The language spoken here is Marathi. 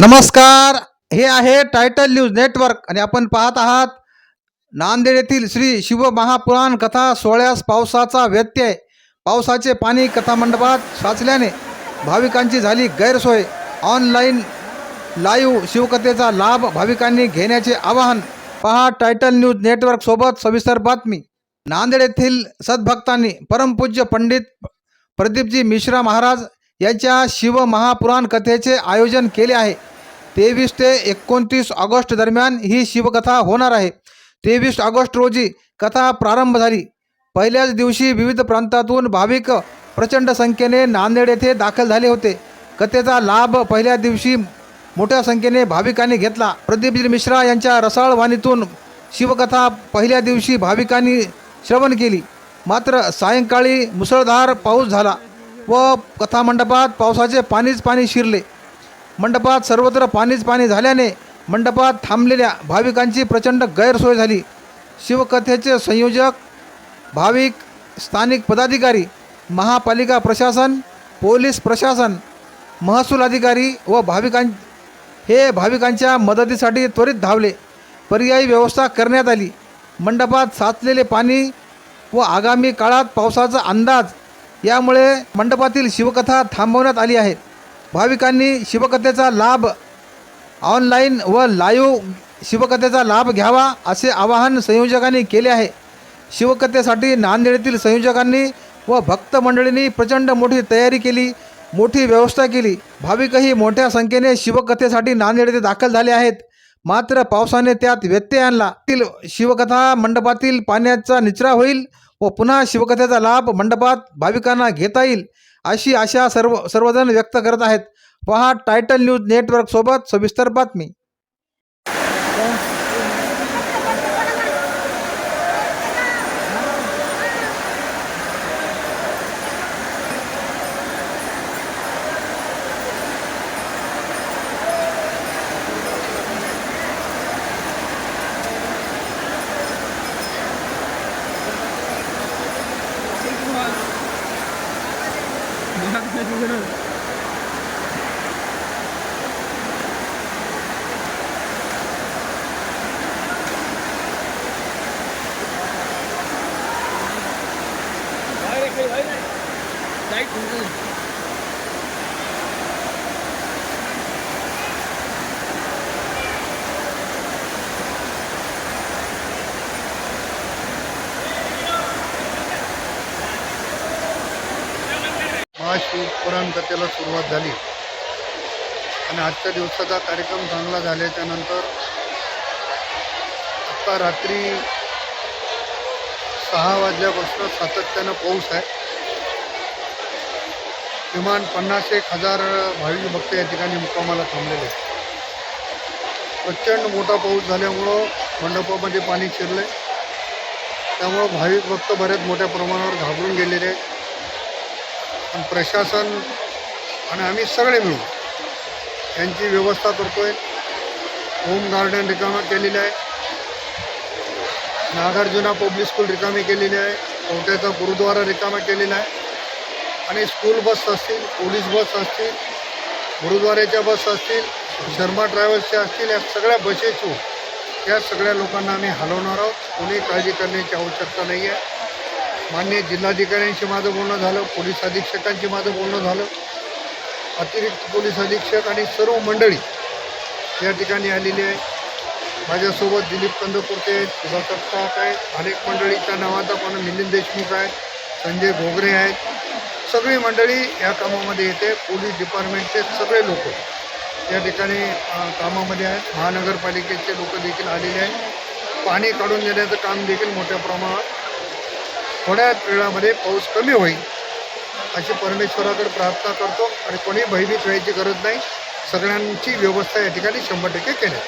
नमस्कार. हे आहे टायटल न्यूज नेटवर्क आणि आपण पाहत आहात नांदेड येथील श्री शिवमहापुराण कथा सोहळ्यास पावसाचा व्यत्यय. पावसाचे पाणी कथामंडपात साचल्याने भाविकांची झाली गैरसोय. ऑनलाईन लाईव्ह शिवकथेचा लाभ भाविकांनी घेण्याचे आवाहन. पहा टायटल न्यूज नेटवर्क सोबत सविस्तर बातमी. नांदेड येथील सद्भक्तांनी परमपूज्य पंडित प्रदीपजी मिश्रा महाराज यांच्या शिवमहापुराण कथेचे आयोजन केले आहे. तेवीस ते एकोणतीस ऑगस्ट दरम्यान ही शिवकथा होणार आहे. तेवीस ऑगस्ट रोजी कथा प्रारंभ झाली. पहिल्याच दिवशी विविध प्रांतातून भाविक प्रचंड संख्येने नांदेड येथे दाखल झाले होते. कथेचा लाभ पहिल्या दिवशी मोठ्या संख्येने भाविकांनी घेतला. प्रदीपजी मिश्रा यांच्या रसाळ वाणीतून शिवकथा पहिल्या दिवशी भाविकांनी श्रवण केली. मात्र सायंकाळी मुसळधार पाऊस झाला व कथामंडपात पावसाचे पाणीच पाणी शिरले. मंडपात सर्वत्र पाणीच पाणी झाल्याने मंडपात थांबलेल्या भाविकांची प्रचंड गैरसोय झाली. शिवकथेचे संयोजक भाविक स्थानिक पदाधिकारी महापालिका प्रशासन पोलीस प्रशासन महसूल अधिकारी व भाविकां हे भाविकांच्या मदतीसाठी त्वरित धावले. पर्यायी व्यवस्था करण्यात आली. मंडपात साचलेले पाणी व आगामी काळात पावसाचा अंदाज यामुळे मंडपातील शिवकथा थांबवण्यात आली आहे. भाविकांनी शिवकथेचा लाभ ऑनलाईन व लाईव्ह शिवकथेचा लाभ घ्यावा असे आवाहन संयोजकांनी केले आहे. शिवकथेसाठी नांदेडीतील संयोजकांनी व भक्त मंडळींनी प्रचंड मोठी तयारी केली मोठी व्यवस्था केली. भाविकही मोठ्या संख्येने शिवकथेसाठी नांदेड येथे दाखल झाले आहेत. मात्र पावसाने त्यात व्यत्यय आणला. शिवकथा मंडपातील पाण्याचा निचरा होईल व पुन्हा शिवकथेचा लाभ मंडपात भाविकांना घेता येईल अशी आशा सर्व सर्वजण व्यक्त करत आहेत. पहा टायटल न्यूज नेटवर्क सोबत सविस्तर बातमी. 来，可以，可以，来，可以，可以。पुराण कथेला सुरुवात झाली. आणि आजच्या दिवसाचा कार्यक्रम चांगला झाल्याच्यानंतर आत्ता रात्री सहा वाजल्यापासून सातत्यानं पाऊस आहे. किमान पन्नास एक हजार भाविक भक्त या ठिकाणी मुक्कामाला थांबलेले प्रचंड मोठा पाऊस झाल्यामुळं मंडपामध्ये पाणी शिरले त्यामुळं भाविक भक्त बरेच मोठ्या प्रमाणावर घाबरून गेलेले आहेत. पण प्रशासन आणि आम्ही सगळे मिळून यांची व्यवस्था करतो आहे होम गार्डन रिकामा केलेलं आहे. नागार्जुना पब्लिक स्कूल रिकामी केलेली आहे. कोट्याचा गुरुद्वारा रिकामा केलेला आहे. आणि स्कूल बस असतील पोलीस बस असतील गुरुद्वाऱ्याच्या बस असतील शर्मा ट्रॅव्हल्सच्या असतील या सगळ्या बसेस या सगळ्या लोकांना आम्ही हलवणार आहोत. कोणी काळजी करण्याची आवश्यकता नाही आहे मान्य जिल्हाधिकाऱ्यांशी माझं बोलणं झालं पोलीस अधीक्षकांशी माझं बोलणं झालं. अतिरिक्त पोलीस अधीक्षक आणि सर्व मंडळी या ठिकाणी आलेली आहे. माझ्यासोबत दिलीप कंदपुरते आहेत सुधाकर आहे आहेत अनेक मंडळीच्या नावाचा पण मिलिंद देशमुख आहे संजय भोगरे आहेत. सगळी मंडळी या कामामध्ये येते. पोलीस डिपार्टमेंटचे सगळे लोक या ठिकाणी कामामध्ये आहेत. महानगरपालिकेचे लोक देखील आलेले आहेत. पाणी काढून देण्याचं काम देखील मोठ्या प्रमाणात थोड्या वेळामध्ये पाऊस कमी होईल. अशी परमेश्वराकडे प्रार्थना करतो आणि कोणी भयभीत व्हायची गरज नाही. सगळ्यांची व्यवस्था या ठिकाणी शंभर टक्के केली.